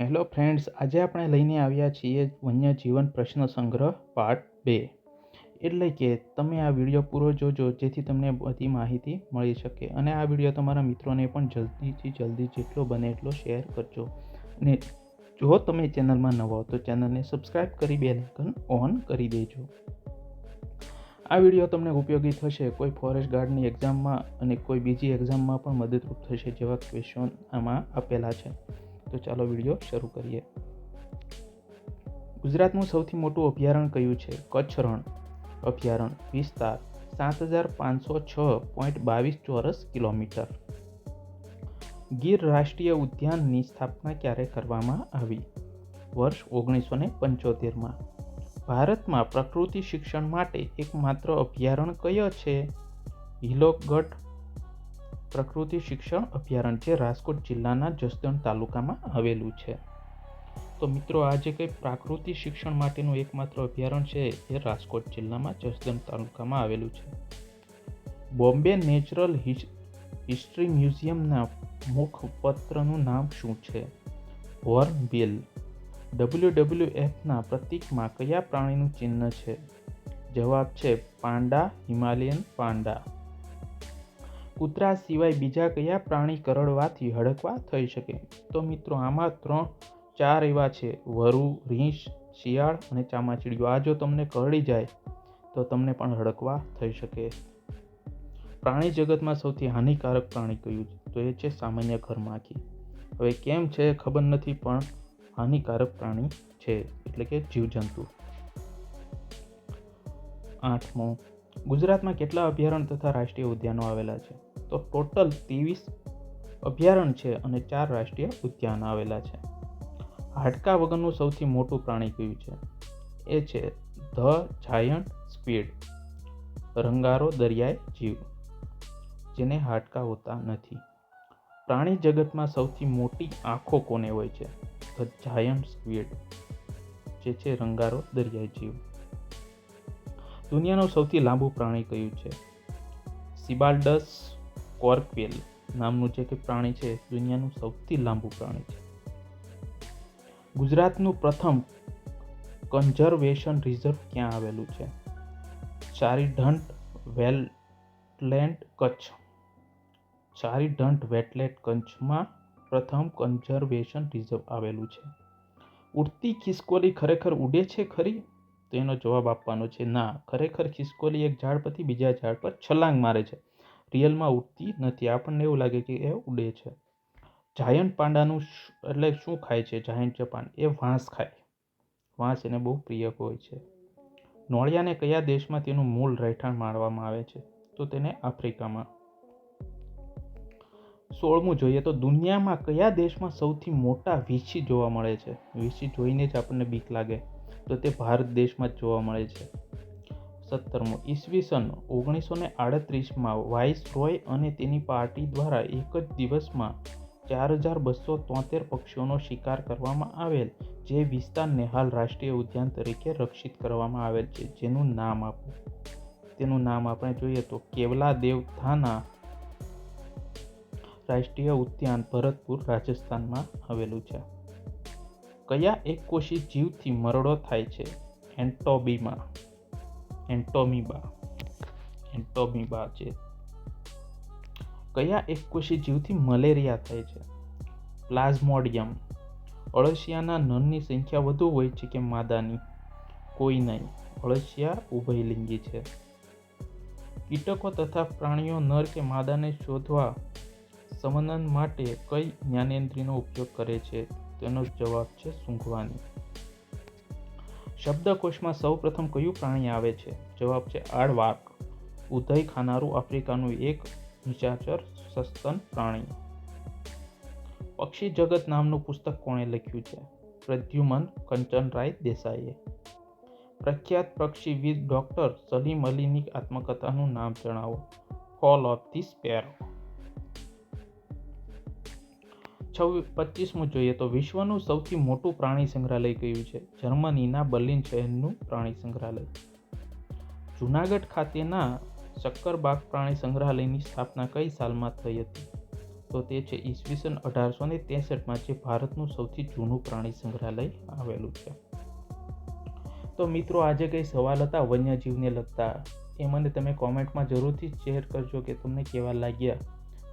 Hello friends, આજે આપણે લઈને આવ્યા છીએ વન્યજીવન પ્રશ્ન સંગ્રહ પાર્ટ બે. એટલે કે તમે આ વીડિયો પૂરો જોજો, જેથી તમને બધી માહિતી મળી શકે. અને આ વીડિયો તમારા મિત્રોને પણ જલ્દીથી જલ્દી જેટલો બને એટલો શેર કરજો. અને જો તમે ચેનલમાં નવા હો તો ચેનલને સબસ્ક્રાઈબ કરી બે લાઇકન ઓન કરી દેજો. આ વીડિયો તમને ઉપયોગી થશે કોઈ ફોરેસ્ટ ગાર્ડની એક્ઝામમાં અને કોઈ બીજી એક્ઝામમાં પણ મદદરૂપ થશે જેવા ક્વેશ્ચન આમાં આપેલા છે. તો ચાલો વીડિયો શરૂ કરીએ. ગુજરાતનું સૌથી મોટું અભયારણ્ય કયું છે? કચ્છ રણ અભયારણ્ય વિસ્તાર, સાત હજાર પાંચસો છ પોઈન્ટ બાવીસ ચોરસ કિલોમીટર. ગીર રાષ્ટ્રીય ઉદ્યાનની સ્થાપના ક્યારે કરવામાં આવી? વર્ષ ઓગણીસો ને પંચોતેરમાં. ભારતમાં પ્રકૃતિ શિક્ષણ માટે એકમાત્ર અભયારણ્ય કયો છે? હિલોગઢ પ્રકૃતિ શિક્ષણ અભયારણ્ય છે રાજકોટ જિલ્લાના જસદણ તાલુકામાં આવેલું છે. તો મિત્રો આ જે કંઈ પ્રાકૃતિક શિક્ષણ માટેનું એકમાત્ર અભયારણ્ય છે એ રાજકોટ જિલ્લામાં જસદણ તાલુકામાં આવેલું છે. બોમ્બે નેચરલ હિસ્ટ્રી મ્યુઝિયમના મુખપત્રનું નામ શું છે? હોર્નબિલ. ડબલ્યુ ડબલ્યુ એફના પ્રતીકમાં કયા પ્રાણીનું ચિહ્ન છે? જવાબ છે, પાંડા હિમાલયન પાંડા. કૂતરા સિવાય બીજા કયા પ્રાણી કરડવાથી હડકવા થઈ શકે? તો મિત્રો, આમાં ત્રણ, ચાર એવા છે. વરુ, રીંછ, શિયાળ અને ચામાચીડિયું. આ જો તમને કરડી જાય, તો તમને પણ હડકવા થઈ શકે. પ્રાણી જગતમાં સૌથી હાનિકારક પ્રાણી કયું છે? તો એ છે સામાન્ય ઘરમાખી. હવે કેમ છે ખબર નથી, પણ હાનિકારક પ્રાણી છે, એટલે કે જીવજંતુ. આઠમો, ગુજરાતમાં કેટલા અભયારણ્ય તથા રાષ્ટ્રીય ઉદ્યાનો આવેલા છે? તો ટોટલ ત્રેવીસ અભયારણ્ય છે અને ચાર રાષ્ટ્રીય ઉદ્યાન આવેલા છે. હાડકા વગરનું સૌથી મોટું પ્રાણી કયું છે? એ છે ધ જાયન્ટ સ્પીડ રંગારો દરિયાઈ જીવ, જેને હાડકા હોતા નથી. પ્રાણી જગતમાં સૌથી મોટી આંખો કોને હોય છે? ધ જાયન્ટ સ્પીડ જે છે રંગારો દરિયાઈ જીવ. દુનિયાનું સૌથી લાંબુ પ્રાણી કયું છે? સિબાલ્ડસ સ્કોર્પિયલ નામનું જે કે પ્રાણી છે દુનિયાનું સૌથી લાંબુ પ્રાણી છે. ગુજરાતનું પ્રથમ કન્ઝર્વેશન રિઝર્વ ક્યાં આવેલું છે? ચારીઢંટ વેટલેન્ડ કચ્છ. ચારીઢંટ વેટલેન્ડ કચ્છમાં પ્રથમ કન્ઝર્વેશન રિઝર્વ આવેલું છે. ઉડતી ખિસકોલી ખરેખર ઉડે છે ખરી? તો એનો જવાબ આપવાનો છે, ના. ખરેખર ખિસકોલી એક ઝાડ પરથી બીજા ઝાડ પર છલાંગ મારે છે. રિયલમાં ઉડતી નથી. આપણને એવું લાગે કે એ ઉડે છે. જાયન્ટ પાંડાનું એટલે શું ખાય છે જાયન્ટ જપાન? એ વાંસ ખાય. વાંસ એને બહુ પ્રિય હોય છે. નોળિયાને કયા દેશમાં તેનું મૂળ રહેઠાણ માણવામાં આવે છે? તો તેને આફ્રિકામાં. સોળમું જોઈએ તો દુનિયામાં કયા દેશમાં સૌથી મોટા વીછી જોવા મળે છે? વીછી જોઈને જ આપણને બીક લાગે. તો તે ભારત દેશમાં જ જોવા મળે છે. સત્તરમો ઈસવીસન ઓગણીસો ને આડત્રીસમાં વાઇસ રોય અને તેની પાર્ટી દ્વારા એક જ દિવસમાં ચાર હજાર બસો તોતેર પક્ષીઓનો શિકાર કરવામાં આવેલ, જે વિસ્તારને હાલ રાષ્ટ્રીય ઉદ્યાન તરીકે રક્ષિત કરવામાં આવેલ છે, જેનું નામ આપો. તેનું નામ આપણે જોઈએ તો કેવલા દેવથાના રાષ્ટ્રીય ઉદ્યાન ભરતપુર, રાજસ્થાનમાં આવેલું છે. કયા એકકોષી જીવથી મરડો થાય છે? એન્ટોબીમાં. એન્ટોમીબા એન્ટોમીબા છે. કયા એકકોશી જીવથી મલેરિયા થાય છે? પ્લાઝ્મોડિયમ. અળસિયાના નરની સંખ્યા વધુ હોય છે કે માદાની? કોઈ નહીં. અળસિયા ઉભયલિંગી છે. કીટકો તથા પ્રાણીઓ નર કે માદાને શોધવા સમનન માટે કઈ જ્ઞાનેન્દ્રિયનો ઉપયોગ કરે છે? તેનો જવાબ છે સૂંઘવાની. શબ્દકોશમાં સૌ પ્રથમ કયું પ્રાણી આવે છે? જવાબ છે આળવાક ઉદય ખાનારું આફ્રિકાનું એક નિશાચર સસ્તન પ્રાણી. પક્ષી જગત નામનું પુસ્તક કોણે લખ્યું છે? પ્રદ્યુમન કંચનરાય દેસાઈએ. પ્રખ્યાત પક્ષીવિદ ડૉક્ટર સલીમ અલીની આત્મકથાનું નામ જણાવો. કોલ ઓફ ધી સ્પેરો છવ્વીસ, પચીસમું જોઈએ તો વિશ્વનું સૌથી મોટું પ્રાણી સંગ્રહાલય કયું છે? જર્મનીના બર્લિન શહેરનું પ્રાણી સંગ્રહાલય. જુનાગઢ ખાતેના શક્કરબાગ પ્રાણી સંગ્રહાલયની સ્થાપના કઈ સાલમાં થઈ હતી? તો તે છે ઈસવીસન અઢારસો ને ત્રેસઠમાં, જે ભારતનું સૌથી જૂનું પ્રાણી સંગ્રહાલય આવેલું છે. તો મિત્રો, આજે કંઈ સવાલ હતા વન્યજીવને લગતા? એ મને તમે કોમેન્ટમાં જરૂરથી શેર કરજો કે તમને કેવા લાગ્યા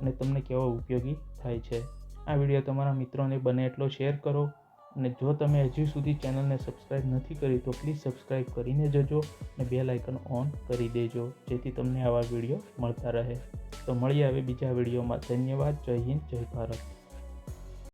અને તમને કેવા ઉપયોગી થાય છે. આ વીડિયો તમારા મિત્રોને બને એટલો શેર કરો અને જો તમે હજી સુધી ચેનલને સબસ્ક્રાઈબ નથી કરી, તો પ્લીઝ સબસ્ક્રાઈબ કરીને જજો અને બેલ આઇકન ઓન કરી દેજો, જેથી તમને આવા વીડિયો મળતા રહે. તો મળીએ હવે બીજા વિડીયોમાં. ધન્યવાદ. જય હિન્દ. જય ભારત.